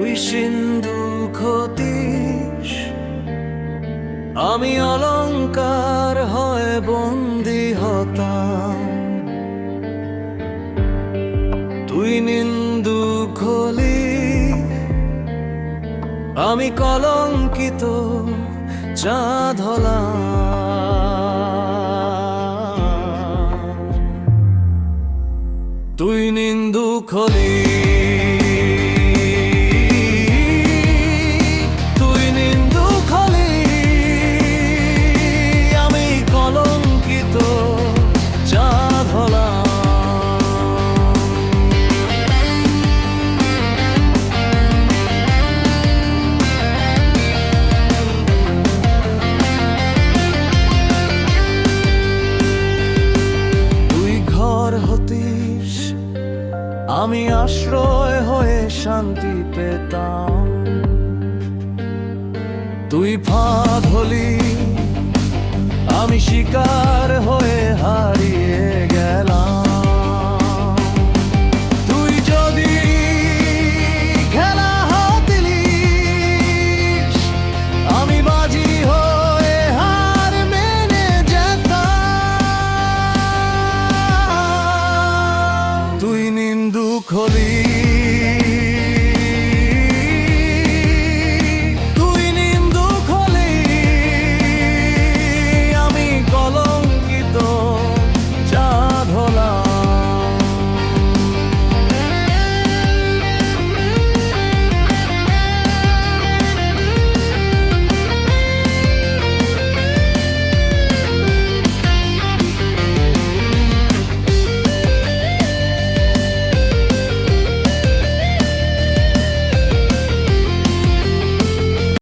তুই সিন্ধু খতিস আমি অলংকার হয় বন্দি হতাম। তুই নিন্দু খলি। আমি কলঙ্কিত চাঁদ হলাম। তুই নিন্দু খলি। আমি আশ্রয় হয়ে শান্তি পেতাম। তুই ফাঁদ হলি আমি শিকার হয়ে হার коли.